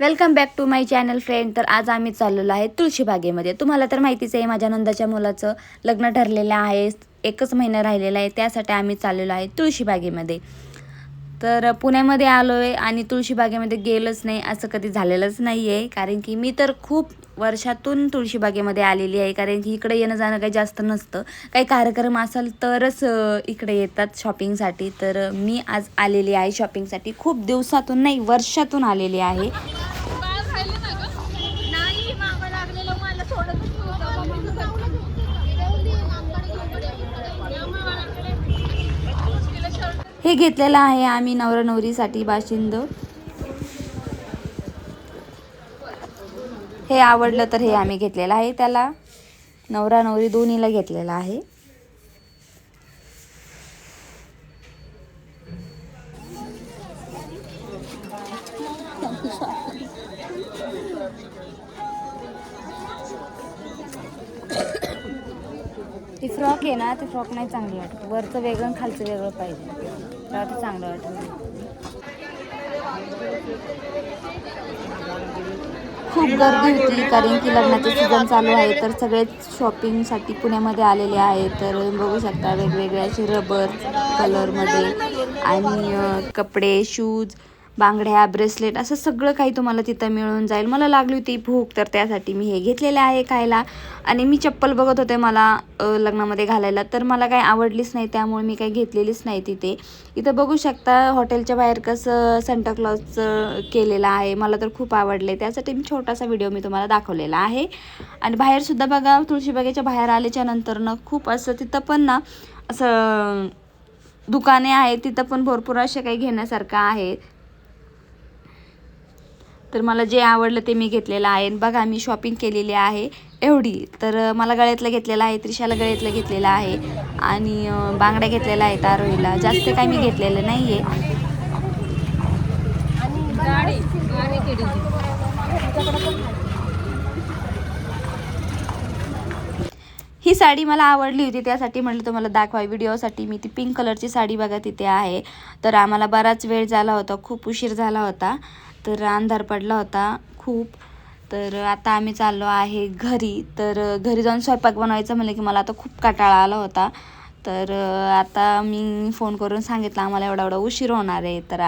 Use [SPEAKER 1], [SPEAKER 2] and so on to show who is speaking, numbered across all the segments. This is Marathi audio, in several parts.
[SPEAKER 1] Welcome back to my channel friend तर आज आम्ही चाललेलो आहे तुळशीबागेमध्ये तुम्हाला तर माहितीच आहे माझ्या नंदाच्या मुलाचं लग्न ठरलेलं आहे. एकच महिना राहिलेला आहे त्यासाठी आम्ही चाललेलो आहे तुळशीबागेमध्ये तर पुण्यामध्ये आलो आहे आणि तुळशीबागेमध्ये गेलोच नाही असं कधी झालेलंच नाही आहे कारण की मी तर खूप वर्षातून तुळशीबागेमध्ये आलेली आहे. कारण की इकडे येणं जाणं काही जास्त नसतं. काही कार्यक्रम असेल तरच इकडे येतात शॉपिंगसाठी तर मी आज आलेली आहे शॉपिंगसाठी खूप दिवसातून नाही वर्षातून आलेली आहे
[SPEAKER 2] बाळ राहिलं ना गं? नाही मागं लागलेलं मला सोडतच नव्हतं.
[SPEAKER 1] हे घेतलेलं आहे आम्ही नवरा नवरीसाठी बाशिंद. हे आवडलं तर हे आम्ही घेतलेलं आहे. त्याला नवरा नवरी दोन्हीला घेतलेलं आहे. ती फ्रॉक आहे ना ती फ्रॉक नाही चांगली वाटत. वरचं वेगळं आणि खालचं वेगळं पाहिजे. तेव्हा ते चांगलं वाटत. खूप गर्दी होती कारण की लग्नाचं सीझन चालू आहे तर सगळेच शॉपिंगसाठी पुण्यामध्ये आलेले आहेत तर बघू शकता वेगवेगळे असे रबर कलरमध्ये आणि कपडे शूज बांगड्या ब्रेसलेट असं सगळं काही तुम्हाला तिथं मिळून जाईल. मला लागली होती भूक तर त्यासाठी मी हे घेतलेले आहे खायला. आणि मी चप्पल बघत होते मला लग्नामध्ये घालायला. तर मला काही आवडलीच नाही त्यामुळे मी काही घेतलेलीच नाही तिथे. इथं बघू शकता हॉटेलच्या बाहेर कसं संटाक्लॉजचं केलेलं आहे. मला तर खूप आवडले. त्यासाठी मी छोटासा व्हिडिओ मी तुम्हाला दाखवलेला आहे. आणि बाहेरसुद्धा बघा तुळशीबागेच्या बाहेर आल्याच्या नंतरनं खूप असं तिथं पण ना असं दुकाने आहेत. तिथं पण भरपूर असे काही घेण्यासारखं आहे. तर मला जे आवडलं ते मी घेतलेलं आहे. आणि बघा मी शॉपिंग केलेली आहे एवढी. तर मला गळ्यातलं घेतलेलं आहे त्रिशाला गळ्यातलं घेतलेलं आहे. आणि बांगड्या घेतलेल्या आहेत आरोहीला. जास्त काही मी घेतलेलं नाही आहे ही साडी मला आवडली होती. त्यासाठी म्हटलं तुम्हाला दाखवा व्हिडिओसाठी मी ती पिंक कलरची साडी बघा तिथे आहे. तर आम्हाला बराच वेळ झाला होता. खूप उशीर झाला होता. तर अंधार पडला होता खूप. तर आता आम्ही चाललो आहे घरी. तर घरी जाऊन स्वयंपाक बनवायचं म्हणलं की मला आता खूप कंटाळा आला होता. तर आता मी फोन करून सांगितलं आम्हाला एवढा एवढा उशीर होणार आहे. तर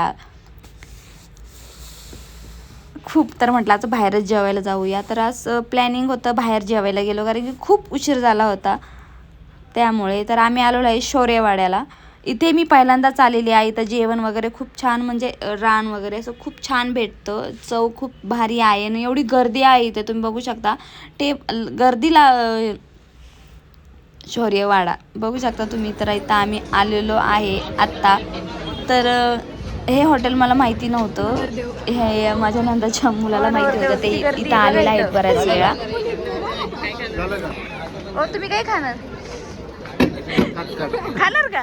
[SPEAKER 1] खूप तर म्हटलं आज बाहेरच जेवायला जाऊया. तर आज प्लॅनिंग होतं बाहेर जेवायला गेलो कारण की खूप उशीर झाला होता. त्यामुळे तर आम्ही आलेलो आहे शौर्यवाड्याला. इथे मी पहिल्यांदाच आलेली आहे. इथं जेवण वगैरे खूप छान म्हणजे रान वगैरे असं खूप छान भेटतं. चव खूप भारी आहे आणि एवढी गर्दी आहे इथे तुम्ही बघू शकता. ते गर्दीला शौर्यवाडा बघू शकता तुम्ही तर इथं आम्ही आलेलो आहे आत्ता. तर हे हॉटेल मला माहिती नव्हतं. हे माझ्या नंदाच्या मुलाला माहिती होतं. ते इथं आलेलं आहेत बऱ्याच वेळा. हो, तुम्ही काय खाणार? खाणार का?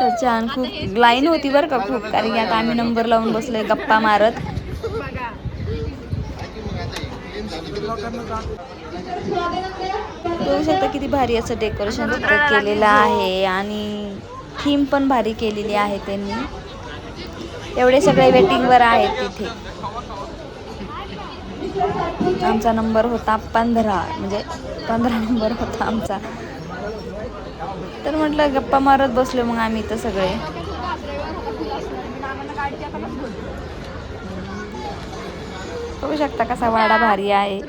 [SPEAKER 1] तर छान खूप लाईन होती बरं का खूप कारण की आता आम्ही नंबर लावून बसलोय गप्पा मारत. बघू शकता किती भारी असं डेकोरेशन तिथं केलेलं आहे आणि थीम पण भारी केलेली आहे त्यांनी. एवढे सगळे वेटिंगवर आहेत तिथे. आमचा नंबर होता पंधरा म्हणजे पंधरा नंबर होता आमचा. तर म्हटलं गप्पा मारत बसलो मग आम्ही इथं सगळे. बघू शकता कसा वाडा भारी आहे.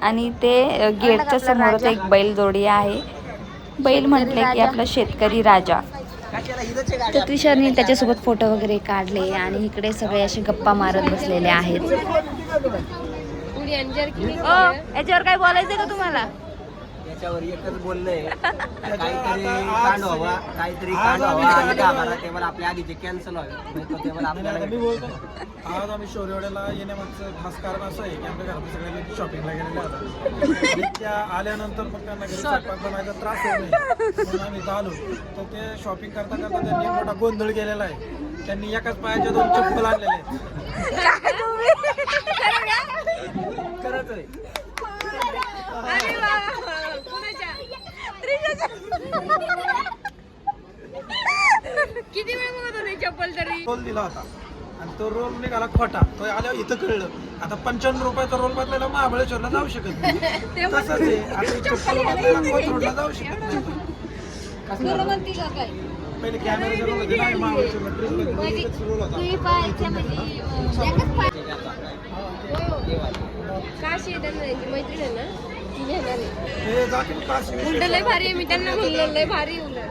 [SPEAKER 1] आणि ते गेटच्या समोरच एक बैल जोडी आहे. बैल म्हटले की आपला शेतकरी राजा. तर त्रिशाने त्याच्यासोबत फोटो वगैरे काढले आणि इकडे सगळे असे गप्पा मारत बसलेले आहेत. याच्यावर काय बोलायचंय का तुम्हाला?
[SPEAKER 3] त्याच्यावर एकच बोलणं आहे. काहीतरी कांड व्हावा काहीतरी कांड व्हावा. आणि गाभारा तेव्हा आपल्या आधीचे कॅन्सल व्हावे. नाही तर तेव्हा आपल्याला
[SPEAKER 4] मी बोलतो. आज आम्ही शौर्यवाड्याला येण्यामागचं खास कारण असं आहे की आमच्या घरात सगळ्यांनी शॉपिंगला गेलेले होता आणि त्या आल्यानंतर मग त्यांना घरी स्वयंपाक बनायचा त्रास होऊ नये म्हणून आम्ही इथं आलो. तर ते शॉपिंग करता करता त्यांनी एक मोठा गोंधळ केलेला आहे. त्यांनी एकाच पायाच्या दोन चप्पल आणलेले आहेत.
[SPEAKER 3] आहे
[SPEAKER 2] किती वेळ बघत होते चप्पल तरी?
[SPEAKER 4] तोल दिला होता. आणि तो रोल निघाला खोटा. तो आल्यावर इथं कळलं. आता पंच्याण्णव रुपयाचा रोल बदलायला महाबळेश्वरला जाऊ शकत नाही. तसंच आहे. आता ही चप्पल बदलायला कोथरूडला जाऊ शकत नाही.
[SPEAKER 2] काय?
[SPEAKER 4] पहिले कॅमेरा रोल महाबळेश्वरला रोल होता
[SPEAKER 2] तुम्ही पाहायच्या म्हणजे एकच पाय- काशी येतात ना त्यांची मैत्रीण आहे ना ती घेणार आहे.
[SPEAKER 4] हे जातील काशी
[SPEAKER 2] उलट लय भारी आहे मी त्यांना म्हणलो लय भारी आहे उलट.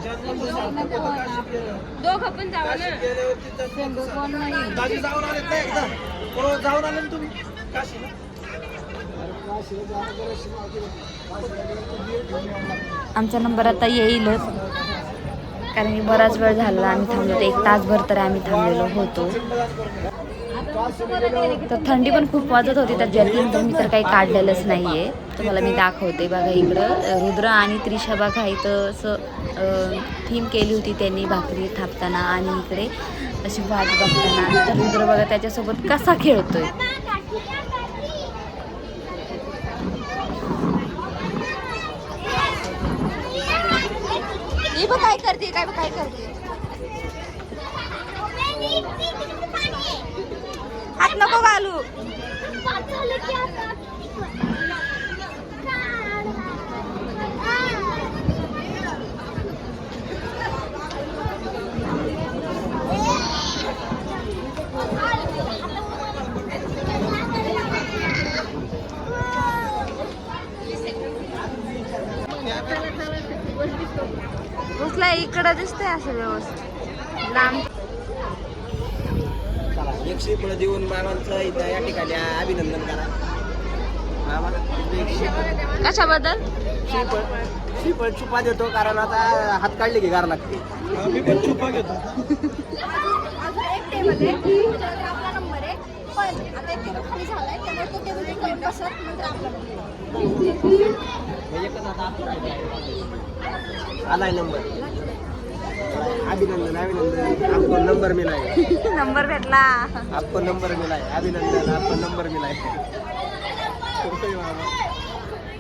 [SPEAKER 2] दोघं पण जावा ना.
[SPEAKER 4] दाजी जाऊन आलेत ना एकदा. हो जाऊन आले ना तुम्ही.
[SPEAKER 1] आमचा नंबर आता येईलच. कारण की बराच वेळ झाला आम्ही थांबलो एक तासभर तर आम्ही थांबलेलो होतो. तर थंडी पण खूप वाजत होती तर जर्किन तर मी तर काही काढलेलंच नाही आहे तुम्हाला मी दाखवते बघा इकडं. रुद्र आणि त्रिशा बघा इथं असं थीम केली होती त्यांनी भाकरी थापताना आणि इकडे अशी वाट बघताना. तर रुद्र बघा त्याच्यासोबत कसा खेळतोय
[SPEAKER 2] ही बघ काय करते काय काय करते?
[SPEAKER 1] हात नको घालू. असं व्यवस्थित लांब.
[SPEAKER 3] चला एक श्रीफळ देऊन मामांचं इथं या ठिकाणी अभिनंदन करा. श्रीफळ
[SPEAKER 1] कशाबद्दल?
[SPEAKER 3] श्रीफळ श्रीफळ चुपा देतो कारण आता हात काढले की गार लागते.
[SPEAKER 4] मी पण छुपा घेतो.
[SPEAKER 2] टेबल आहे त्याच्यावर आपला नंबर आहे. पण आता एक टेबल खाली झालाय त्यामुळे तो टेबल तिकडे बसत नंतर आपला नंबर
[SPEAKER 3] कसं आता आपण आलाय नंबर अभिनंदन अभिनंदन. आपको नंबर मिला है
[SPEAKER 1] नंबर भेटला.
[SPEAKER 3] आपको नंबर मिला है अभिनंदन आपको नंबर मिला है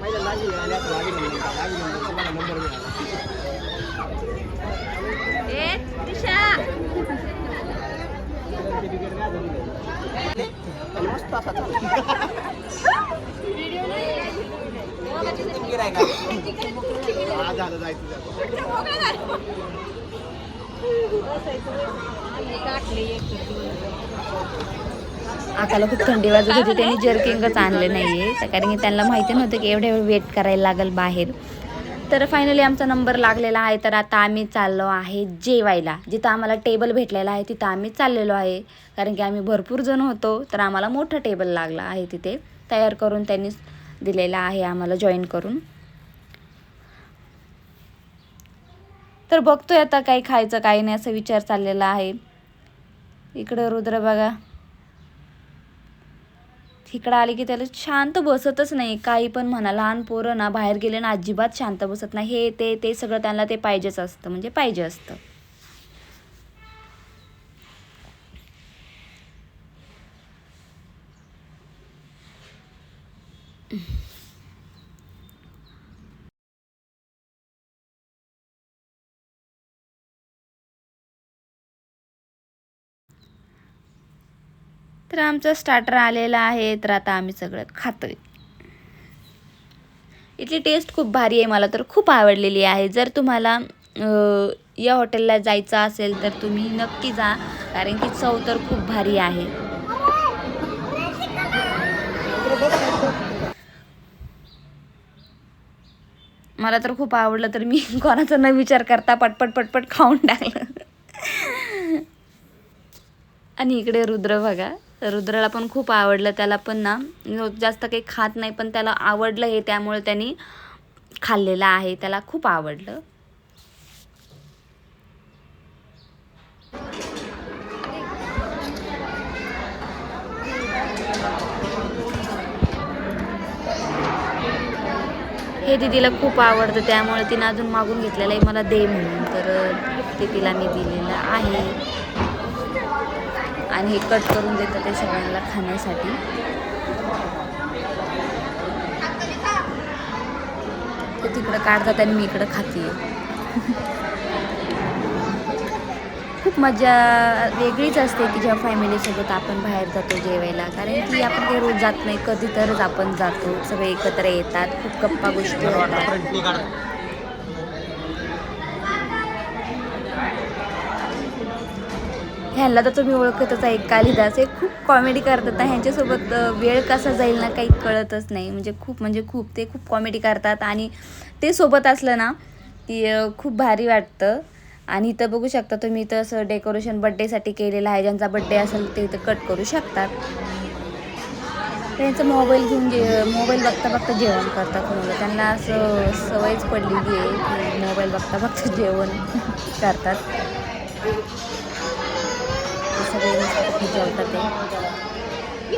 [SPEAKER 3] पहिल्या लागी आल्या तर अभिनंदन. अभिनंदन तुम्हाला नंबर मिळाला. मस्त असा झालं जायचं.
[SPEAKER 1] आकाला खूप थंडी वाजत होती त्यांनी जर्किंगच आणले नाहीये. तर कारण की त्यांना माहिती नव्हतं की एवढ्या वेळ वेट करायला लागेल बाहेर. तर फायनली आमचा नंबर लागलेला आहे. तर आता आम्ही चाललो आहे जेवायला. जिथं आम्हाला टेबल भेटलेला आहे तिथं आम्ही चाललेलो आहे. कारण की आम्ही भरपूर जण होतो तर आम्हाला मोठा टेबल लागला आहे तिथे. तयार करून त्यांनी दिलेला आहे आम्हाला जॉईन करून. तर बघतोय आता काही खायचं काही नाही असा विचार चाललेला आहे. इकडं रुद्र बघा. इकडं आले की त्याला शांत बसतच नाही. काही पण म्हणा लहान पोरं ना बाहेर गेले ना अजिबात शांत बसत नाही. हे ते ते सगळं त्यांना ते पाहिजेच असतं. म्हणजे पाहिजे असतं. तर आमचं स्टार्टर आलेलं आहे तर आता आम्ही सगळं खातोय. इथली टेस्ट खूप भारी आहे मला तर खूप आवडलेली आहे. जर तुम्हाला या हॉटेलला जायचं असेल तर तुम्ही नक्की जा कारण की चव तर खूप भारी आहे. मला तर खूप आवडलं तर मी कोणाचा न विचार करता पटपट पटपट खाऊन टाकलं. आणि इकडे रुद्र बघा. तर रुद्राला पण खूप आवडलं. त्याला पण ना जास्त काही खात नाही पण त्याला आवडलं हे त्यामुळे त्यांनी खाल्लेलं आहे. त्याला खूप आवडलं. हे दीदीला खूप आवडतं. त्यामुळे तिनं अजून मागून घेतलेलं आहे. मला दे म्हणून. तर ते तिला मी दिलेलं आहे. आणि हे कट करून देतं ते सगळ्यांना खाण्यासाठी. ते तिकडं काढतात आणि मी इकडं खाते. खूप मजा वेगळीच असते की जेव्हा फॅमिलीसोबत आपण बाहेर जातो जेवायला. कारण की आपण काही रोज जात नाही कधी तरच आपण जातो. सगळे एकत्र येतात खूप गप्पा गोष्टी होतात. ह्याला तर तुम्ही ओळखतच आहे कालिदास हे खूप कॉमेडी करतात ह्यांच्यासोबत वेळ कसा जाईल ना काही कळतच नाही. म्हणजे खूप म्हणजे खूप ते खूप कॉमेडी करतात आणि ते सोबत असलं ना की खूप भारी वाटतं. आणि इथं बघू शकता तुम्ही इथं असं डेकोरेशन बड्डेसाठी केलेलं आहे. ज्यांचा बड्डे असेल ते इथं कट करू शकतात. त्यांचं मोबाईल घेऊन जे मोबाईल बघता बघता जेवण करतात मुलं. त्यांना असं सवयच पडलेली आहे की मोबाईल बघता बघता जेवण करतात. मस्त जेवतात ते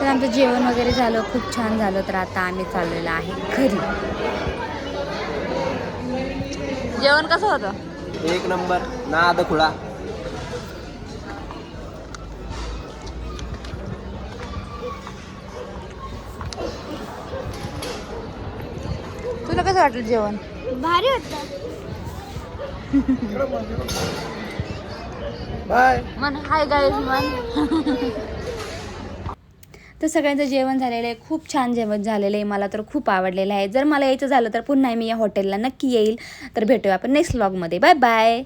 [SPEAKER 1] तर आमचं जेवण वगैरे झालं खूप छान झालं तर आता आम्ही चाललेलो आहे घरी. जेवण कसं होतं?
[SPEAKER 3] एक नंबर नाद खुळा.
[SPEAKER 1] तुला कसं वाटलं जेवण?
[SPEAKER 2] भारी होतं.
[SPEAKER 4] बाय.
[SPEAKER 1] मन हाय गाईज मन. तर सगळ्यांचं जेवण झालेलं आहे. खूप छान जेवण झालेलं आहे. मला तर खूप आवडलेलं आहे. जर मला यायचं झालं तर पुन्हा मी या हॉटेलला नक्की येईल. तर भेटूया आपण नेक्स्ट व्लॉगमध्ये बाय बाय